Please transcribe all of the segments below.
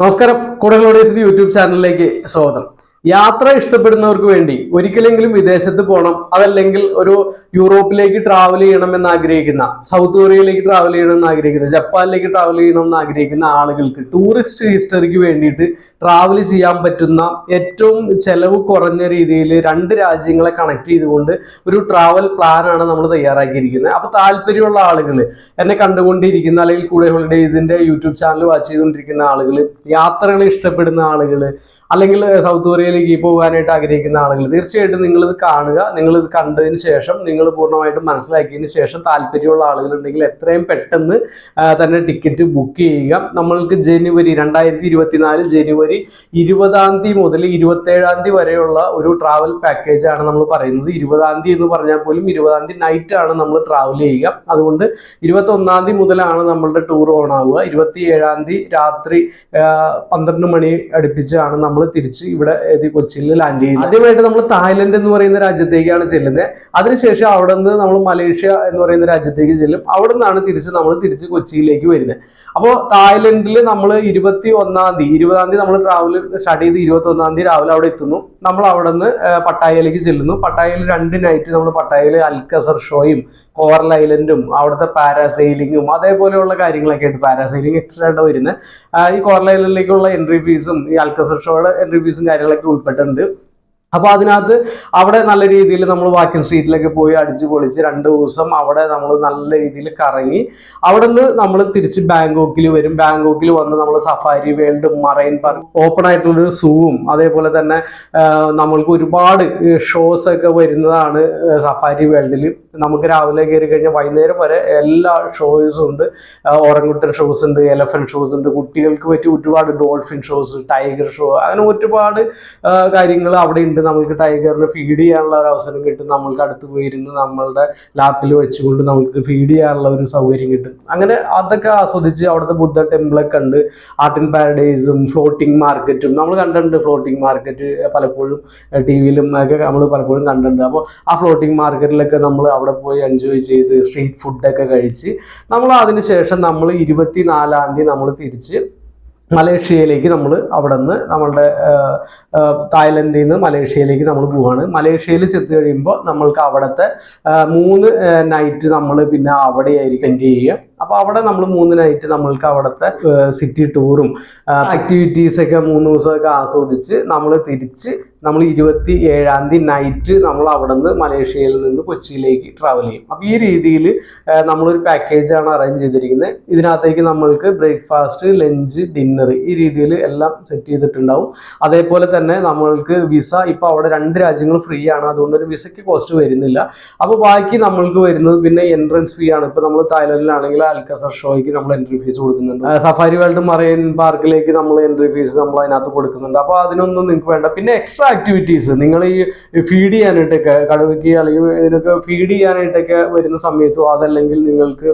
നമസ്കാരം കൂടുതലോടീസിന്റെ യൂട്യൂബ് ചാനലിലേക്ക് സ്വാഗതം. യാത്ര ഇഷ്ടപ്പെടുന്നവർക്ക് വേണ്ടി ഒരിക്കലെങ്കിലും വിദേശത്ത് പോകണം അതല്ലെങ്കിൽ ഒരു യൂറോപ്പിലേക്ക് ട്രാവൽ ചെയ്യണം എന്ന് ആഗ്രഹിക്കുന്ന സൗത്ത് കൊറിയയിലേക്ക് ട്രാവൽ ചെയ്യണം എന്ന് ആഗ്രഹിക്കുന്ന ജപ്പാനിലേക്ക് ട്രാവൽ ചെയ്യണം എന്ന് ആഗ്രഹിക്കുന്ന ആളുകൾക്ക് ടൂറിസ്റ്റ് ഹിസ്റ്ററിക്ക് വേണ്ടിയിട്ട് ട്രാവൽ ചെയ്യാൻ പറ്റുന്ന ഏറ്റവും ചെലവ് കുറഞ്ഞ രീതിയിൽ രണ്ട് രാജ്യങ്ങളെ കണക്ട് ചെയ്തുകൊണ്ട് ഒരു ട്രാവൽ പ്ലാനാണ് നമ്മൾ തയ്യാറാക്കിയിരിക്കുന്നത്. അപ്പൊ താല്പര്യമുള്ള ആളുകൾ എന്നെ കണ്ടുകൊണ്ടിരിക്കുന്ന അല്ലെങ്കിൽ കൂടെ ഹോളിഡേയ്സിന്റെ യൂട്യൂബ് ചാനൽ വാച്ച് ചെയ്തുകൊണ്ടിരിക്കുന്ന ആളുകൾ യാത്രകൾ ഇഷ്ടപ്പെടുന്ന ആളുകൾ അല്ലെങ്കിൽ സൗത്ത് കൊറിയയിലേക്ക് പോകാനായിട്ട് ആഗ്രഹിക്കുന്ന ആളുകൾ തീർച്ചയായിട്ടും നിങ്ങളിത് കാണുക നിങ്ങളിത് കണ്ടതിന് ശേഷം നിങ്ങൾ പൂർണമായിട്ടും മനസ്സിലാക്കിയതിന് ശേഷം താല്പര്യമുള്ള ആളുകളുണ്ടെങ്കിൽ എത്രയും പെട്ടെന്ന് തന്നെ ടിക്കറ്റ് ബുക്ക് ചെയ്യുക. നമ്മൾക്ക് ജനുവരി രണ്ടായിരത്തി ഇരുപത്തിനാല് ജനുവരി ഇരുപതാം തീയതി മുതൽ ഇരുപത്തേഴാം തീയതി വരെയുള്ള ഒരു ട്രാവൽ പാക്കേജ് ആണ് നമ്മൾ പറയുന്നത്. ഇരുപതാം തീയതി എന്ന് പറഞ്ഞാൽ പോലും ഇരുപതാം തീയതി നൈറ്റ് ആണ് നമ്മൾ ട്രാവൽ ചെയ്യുക. അതുകൊണ്ട് ഇരുപത്തി ഒന്നാം തീയതി മുതലാണ് നമ്മളുടെ ടൂർ ഓൺ ആവുക. ഇരുപത്തി ഏഴാം തീയതി രാത്രി പന്ത്രണ്ട് മണി അടുപ്പിച്ചാണ് നമ്മൾ തിരിച്ച് ഇവിടെ എത്തി കൊച്ചിയിൽ ലാൻഡ് ചെയ്യുന്നത്. ആദ്യമായിട്ട് നമ്മൾ തായ്ലൻഡ് എന്ന് പറയുന്ന രാജ്യത്തേക്കാണ് ചെല്ലുന്നത്. അതിനുശേഷം അവിടെ നിന്ന് നമ്മൾ മലേഷ്യ എന്ന് പറയുന്ന രാജ്യത്തേക്ക് ചെല്ലും. അവിടെ നിന്നാണ് തിരിച്ച് നമ്മൾ തിരിച്ച് കൊച്ചിയിലേക്ക് വരുന്നത്. അപ്പോൾ തായ്ലൻഡിൽ നമ്മൾ ഇരുപത്തി ഒന്നാം തീയതി ഇരുപതാം തീയതി നമ്മൾ ട്രാവൽ സ്റ്റാർട്ട് ചെയ്ത് ഇരുപത്തി ഒന്നാം തീയതി രാവിലെ അവിടെ എത്തുന്നു. നമ്മൾ അവിടെ നിന്ന് പട്ടായയിലേക്ക് ചെല്ലുന്നു. പട്ടായയിൽ രണ്ട് നൈറ്റ് നമ്മൾ പട്ടായയിൽ അൽക്കസർ ഷോയും കോറൽ ഐലൻഡും അവിടുത്തെ പാരാസെയിലിങ്ങും അതേപോലെയുള്ള കാര്യങ്ങളൊക്കെ ആയിട്ട് പാരാസെയിലിംഗ് എക്സ്ട്രാ ആയിട്ട് വരുന്നത് ഈ കോറൽ ഐലൻഡിലേക്കുള്ള എൻട്രി ഫീസും ഈ അൽക്കസർ ഷോയുടെ എൻട്രി ഫീസും കാര്യങ്ങളൊക്കെ உட்பட்டிருந்து അപ്പൊ അതിനകത്ത് അവിടെ നല്ല രീതിയിൽ നമ്മൾ വാക്കിംഗ് സ്ട്രീറ്റിലൊക്കെ പോയി അടിച്ചു പൊളിച്ച് രണ്ട് ദിവസം അവിടെ നമ്മൾ നല്ല രീതിയിൽ കറങ്ങി. അവിടെ നിന്ന് നമ്മൾ തിരിച്ച് ബാങ്കോക്കിൽ വരും. ബാങ്കോക്കിൽ വന്ന് നമ്മൾ safari world marine park open ആയിട്ടുള്ളൊരു സൂവും അതേപോലെ തന്നെ നമ്മൾക്ക് ഒരുപാട് ഷോസ് ഒക്കെ വരുന്നതാണ് സഫാരി വേൾഡിൽ നമുക്ക് രാവിലെ കയറി കഴിഞ്ഞാൽ വൈകുന്നേരം വരെ എല്ലാ ഷോസും ഉണ്ട്. ഓറങ്കുട്ടൻ ഷോസ് ഉണ്ട് എലഫന്റ് ഷോസ് ഉണ്ട് കുട്ടികൾക്ക് പറ്റിയ ഒരുപാട് ഡോൾഫിൻ ഷോസ് ടൈഗർ ഷോ അങ്ങനെ ഒരുപാട് കാര്യങ്ങൾ അവിടെ ഉണ്ട്. നമ്മൾക്ക് ടൈഗറിന് ഫീഡ് ചെയ്യാനുള്ള ഒരു അവസരം കിട്ടും. നമ്മൾക്ക് അടുത്ത് പോയിരുന്ന് നമ്മളുടെ ലാപ്പിൽ വെച്ചുകൊണ്ട് നമുക്ക് ഫീഡ് ചെയ്യാനുള്ള ഒരു സൗകര്യം കിട്ടും. അങ്ങനെ അതൊക്കെ ആസ്വദിച്ച് അവിടുത്തെ ബുദ്ധ ടെമ്പിളൊക്കെ ഉണ്ട്. ആർട്ട് ആൻഡ് പാരഡൈസും ഫ്ലോട്ടിംഗ് മാർക്കറ്റും നമ്മൾ കണ്ടിട്ടുണ്ട് ഫ്ലോട്ടിംഗ് മാർക്കറ്റ് പലപ്പോഴും ടി വിയിലും ഒക്കെ നമ്മൾ പലപ്പോഴും കണ്ടിട്ടുണ്ട്. അപ്പോൾ ആ ഫ്ലോട്ടിംഗ് മാർക്കറ്റിലൊക്കെ നമ്മൾ അവിടെ പോയി എൻജോയ് ചെയ്ത് സ്ട്രീറ്റ് ഫുഡൊക്കെ കഴിച്ച് നമ്മൾ അതിനുശേഷം നമ്മൾ ഇരുപത്തി നാലാം തീയതി നമ്മൾ തിരിച്ച് മലേഷ്യയിലേക്ക് നമ്മൾ അവിടെ നിന്ന് നമ്മളുടെ തായ്ലൻഡിൽ നിന്ന് മലേഷ്യയിലേക്ക് നമ്മൾ പോവാണ്. മലേഷ്യയിൽ ചെത്തു കഴിയുമ്പോൾ നമ്മൾക്ക് അവിടുത്തെ മൂന്ന് നൈറ്റ് നമ്മൾ പിന്നെ അവിടെയായിരിക്കും സ്പെൻഡ് ചെയ്യുക? അപ്പോൾ അവിടെ നമ്മൾ മൂന്ന് നൈറ്റ് നമ്മൾക്ക് അവിടുത്തെ സിറ്റി ടൂറും ആക്ടിവിറ്റീസ് ഒക്കെ മൂന്ന് ദിവസമൊക്കെ ആസ്വദിച്ച് നമ്മൾ തിരിച്ച് നമ്മൾ ഇരുപത്തി ഏഴാം തീയതി നൈറ്റ് നമ്മൾ അവിടെ നിന്ന് മലേഷ്യയിൽ നിന്ന് കൊച്ചിയിലേക്ക് ട്രാവൽ ചെയ്യും. അപ്പോൾ ഈ രീതിയിൽ നമ്മളൊരു ആണ് അറേഞ്ച് ചെയ്തിരിക്കുന്നത്. ഇതിനകത്തേക്ക് നമ്മൾക്ക് ബ്രേക്ക്ഫാസ്റ്റ് ലഞ്ച് ഡിന്നർ ഈ രീതിയിൽ എല്ലാം സെറ്റ് ചെയ്തിട്ടുണ്ടാവും. അതേപോലെ തന്നെ നമ്മൾക്ക് വിസ ഇപ്പോൾ അവിടെ രണ്ട് രാജ്യങ്ങൾ ഫ്രീ ആണ്. അതുകൊണ്ട് ഒരു വിസയ്ക്ക് കോസ്റ്റ് വരുന്നില്ല. അപ്പോൾ ബാക്കി നമ്മൾക്ക് വരുന്നത് പിന്നെ എൻട്രൻസ് ഫീ ആണ്. ഇപ്പോൾ നമ്മൾ തായ്ലൻഡിലാണെങ്കിൽ അൽക്കസർ ഷോയ്ക്ക് നമ്മൾ എൻട്രി ഫീസ് കൊടുക്കുന്നുണ്ട്. സഫാരി വേൾഡ് മറൈൻ പാർക്കിലേക്ക് നമ്മൾ എൻട്രി ഫീസ് നമ്മൾ അതിനകത്ത് കൊടുക്കുന്നുണ്ട്. അപ്പോൾ അതിനൊന്നും നിങ്ങൾക്ക് വേണ്ട. പിന്നെ എക്സ്ട്രാ ആക്ടിവിറ്റീസ് നിങ്ങൾ ഈ ഫീഡ് ചെയ്യാനായിട്ടൊക്കെ കടുവയ്ക്ക് അല്ലെങ്കിൽ ഇതിനൊക്കെ ഫീഡ് ചെയ്യാനായിട്ടൊക്കെ വരുന്ന സമയത്തോ അതല്ലെങ്കിൽ നിങ്ങൾക്ക്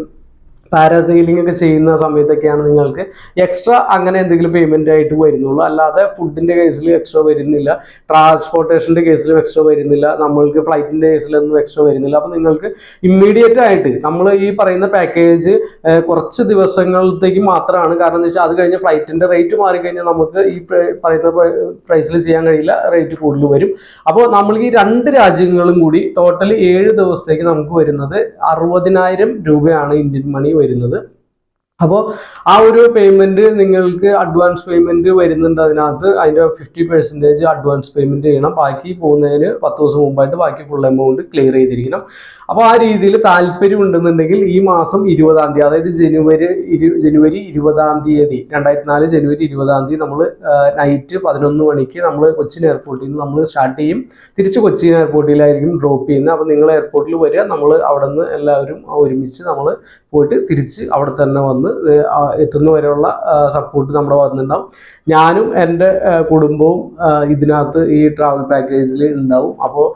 പാരാസെയിലിംഗ് ഒക്കെ ചെയ്യുന്ന സമയത്തൊക്കെയാണ് നിങ്ങൾക്ക് എക്സ്ട്രാ അങ്ങനെ എന്തെങ്കിലും പേയ്മെന്റ് ആയിട്ട് വരുന്നുള്ളൂ. അല്ലാതെ ഫുഡിന്റെ കേസിൽ എക്സ്ട്രാ വരുന്നില്ല. ട്രാൻസ്പോർട്ടേഷന്റെ കേസിലും എക്സ്ട്രാ വരുന്നില്ല. നമ്മൾക്ക് ഫ്ലൈറ്റിന്റെ കേസിലൊന്നും എക്സ്ട്രാ വരുന്നില്ല. അപ്പോൾ നിങ്ങൾക്ക് ഇമ്മീഡിയറ്റ് ആയിട്ട് നമ്മൾ ഈ പറയുന്ന പാക്കേജ് കുറച്ച് ദിവസങ്ങളത്തേക്ക് മാത്രമാണ്. കാരണം എന്താ വെച്ചാൽ അത് കഴിഞ്ഞ് ഫ്ലൈറ്റിന്റെ റേറ്റ് മാറിക്കഴിഞ്ഞാൽ നമുക്ക് ഈ പറയുന്ന പ്രൈസിൽ ചെയ്യാൻ കഴിയില്ല. റേറ്റ് കൂടുതൽ വരും. അപ്പോൾ നമ്മൾ ഈ രണ്ട് രാജ്യങ്ങളും കൂടി ടോട്ടൽ ഏഴ് ദിവസത്തേക്ക് നമുക്ക് വരുന്നത് അറുപതിനായിരം രൂപയാണ് ഇന്ത്യൻ മണി വരുന്നത്. അപ്പോൾ ആ ഒരു പേയ്മെന്റ് നിങ്ങൾക്ക് അഡ്വാൻസ് പേയ്മെന്റ് വരുന്നുണ്ട് അതിനകത്ത്. അതിന്റെ ഫിഫ്റ്റി പെർസെന്റേജ് അഡ്വാൻസ് പേയ്മെന്റ് ചെയ്യണം. ബാക്കി പോകുന്നതിന് പത്ത് ദിവസം മുമ്പായിട്ട് ബാക്കി ഫുൾ എമൗണ്ട് ക്ലിയർ ചെയ്തിരിക്കണം. അപ്പോൾ ആ രീതിയിൽ താല്പര്യം ഉണ്ടെന്നുണ്ടെങ്കിൽ ഈ മാസം ഇരുപതാം തീയതി അതായത് ജനുവരി ഇരു ജനുവരി ഇരുപതാം തീയതി രണ്ടായിരത്തി നാല് ജനുവരി ഇരുപതാം തീയതി നമ്മൾ നൈറ്റ് പതിനൊന്ന് മണിക്ക് നമ്മൾ കൊച്ചിൻ എയർപോർട്ടിൽ നിന്ന് നമ്മൾ സ്റ്റാർട്ട് ചെയ്യും. തിരിച്ച് കൊച്ചിൻ എയർപോർട്ടിലായിരിക്കും ഡ്രോപ്പ് ചെയ്യുന്നത്. അപ്പോൾ നിങ്ങൾ എയർപോർട്ടിൽ വരിക. നമ്മൾ അവിടെ നിന്ന് എല്ലാവരും ഒരുമിച്ച് നമ്മൾ പോയിട്ട് തിരിച്ച് അവിടെ തന്നെ വന്ന് എത്തുന്ന വരെയുള്ള സപ്പോർട്ട് നമ്മുടെ വന്നിട്ടുണ്ടാവും ഞാനും എന്റെ കുടുംബവും ഇതിനകത്ത് ഈ ട്രാവൽ പാക്കേജിൽ ഉണ്ടാവും. അപ്പോൾ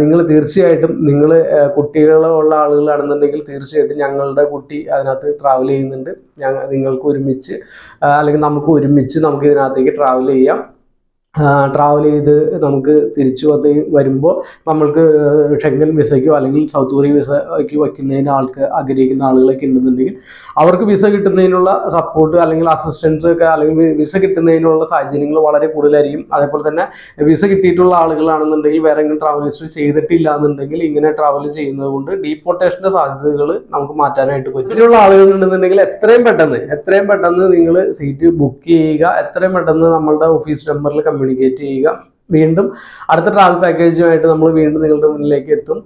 നിങ്ങൾ തീർച്ചയായിട്ടും നിങ്ങൾ കുട്ടികളുള്ള ആളുകളാണെന്നുണ്ടെങ്കിൽ തീർച്ചയായിട്ടും ഞങ്ങളുടെ കുട്ടി അതിനകത്ത് ട്രാവൽ ചെയ്യുന്നുണ്ട്. ഞങ്ങൾ നിങ്ങൾക്ക് ഒരുമിച്ച് അല്ലെങ്കിൽ നമുക്ക് ഒരുമിച്ച് നമുക്ക് ഇതിനകത്തേക്ക് ട്രാവൽ ചെയ്യാം. ട്രാവൽ ചെയ്ത് നമുക്ക് തിരിച്ചു വന്ന് വരുമ്പോൾ നമ്മൾക്ക് ഷെങ്കൽ വിസയ്ക്കോ അല്ലെങ്കിൽ സൗത്ത് കൊറിയ വിസയ്ക്ക് വയ്ക്കുന്നതിന് ആൾക്ക് ആഗ്രഹിക്കുന്ന ആളുകളൊക്കെ ഉണ്ടെന്നുണ്ടെങ്കിൽ അവർക്ക് വിസ കിട്ടുന്നതിനുള്ള സപ്പോർട്ട് അല്ലെങ്കിൽ അസിസ്റ്റൻസ് ഒക്കെ അല്ലെങ്കിൽ വിസ കിട്ടുന്നതിനുള്ള സാഹചര്യങ്ങൾ വളരെ കൂടുതലായിരിക്കും. അതേപോലെ തന്നെ വിസ കിട്ടിയിട്ടുള്ള ആളുകളാണെന്നുണ്ടെങ്കിൽ വേറെ എങ്കിലും ട്രാവൽ ഹിസ്റ്ററി ചെയ്തിട്ടില്ല എന്നുണ്ടെങ്കിൽ ഇങ്ങനെ ട്രാവൽ ചെയ്യുന്നത് കൊണ്ട് ഡീപ്പോർട്ടേഷന്റെ സാധ്യതകൾ നമുക്ക് മാറ്റാനായിട്ട് പറ്റും. ഇതിനുള്ള ആളുകൾ ഉണ്ടെന്നുണ്ടെങ്കിൽ എത്രയും പെട്ടെന്ന് എത്രയും പെട്ടെന്ന് നിങ്ങൾ സീറ്റ് ബുക്ക് ചെയ്യുക എത്രയും പെട്ടെന്ന് നമ്മളുടെ ഓഫീസ് നമ്പറിൽ കമ്മ്യൂണിക്കേറ്റ് ചെയ്യുക. വീണ്ടും അടുത്ത ട്രാവൽ പാക്കേജുമായിട്ട് നമ്മൾ വീണ്ടും നിങ്ങളുടെ മുന്നിലേക്ക് എത്തും.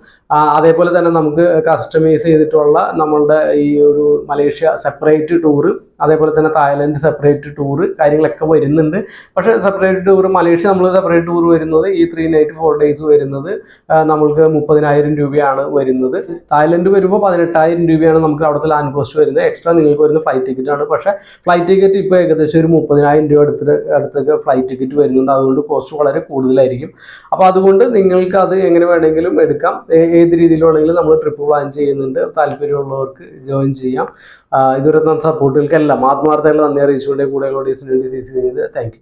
അതേപോലെ തന്നെ നമുക്ക് കസ്റ്റമൈസ് ചെയ്തിട്ടുള്ള നമ്മളുടെ ഈ ഒരു മലേഷ്യ സെപ്പറേറ്റ് ടൂറ് അതേപോലെ തന്നെ തായ്ലൻഡ് സെപ്പറേറ്റ് ടൂറ് കാര്യങ്ങളൊക്കെ വരുന്നുണ്ട്. പക്ഷേ സെപ്പറേറ്റ് ടൂർ മലേഷ്യ നമ്മൾ സെപ്പറേറ്റ് ടൂർ വരുന്നത് ഈ ത്രീ നൈറ്റ് ഫോർ ഡേയ്സ് വരുന്നത് നമ്മൾക്ക് മുപ്പതിനായിരം രൂപയാണ് വരുന്നത്. തായ്ലൻഡ് വരുമ്പോൾ പതിനെട്ടായിരം രൂപയാണ് നമുക്ക് അവിടുത്തെ ലാൻഡ് കോസ്റ്റ് വരുന്നത്. എക്സ്ട്രാ നിങ്ങൾക്ക് വരുന്ന ഫ്ലൈറ്റ് ടിക്കറ്റാണ് പക്ഷേ ഫ്ലൈറ്റ് ടിക്കറ്റ് ഇപ്പോൾ ഏകദേശം ഒരു മുപ്പതിനായിരം രൂപ അടുത്ത് അടുത്തൊക്കെ ഫ്ലൈറ്റ് ടിക്കറ്റ് വരുന്നുണ്ട്. അതുകൊണ്ട് കോസ്റ്റ് വളരെ കൂടുതലായിരിക്കും. അപ്പോൾ അതുകൊണ്ട് നിങ്ങൾക്ക് അത് എങ്ങനെ വേണമെങ്കിലും എടുക്കാം. ഏത് രീതിയിൽ വേണമെങ്കിലും നമ്മൾ ട്രിപ്പ് പ്ലാൻ ചെയ്യുന്നുണ്ട്. താല്പര്യമുള്ളവർക്ക് ജോയിൻ ചെയ്യാം. ഇതുവരെ തന്ന സപ്പോർട്ടുകൾക്കെല്ലാം ആത്മാർത്ഥമായിട്ടുള്ള നന്ദി അറിയിച്ചുകൊണ്ട് കൂടെ സി സി ചെയ്ത് താങ്ക്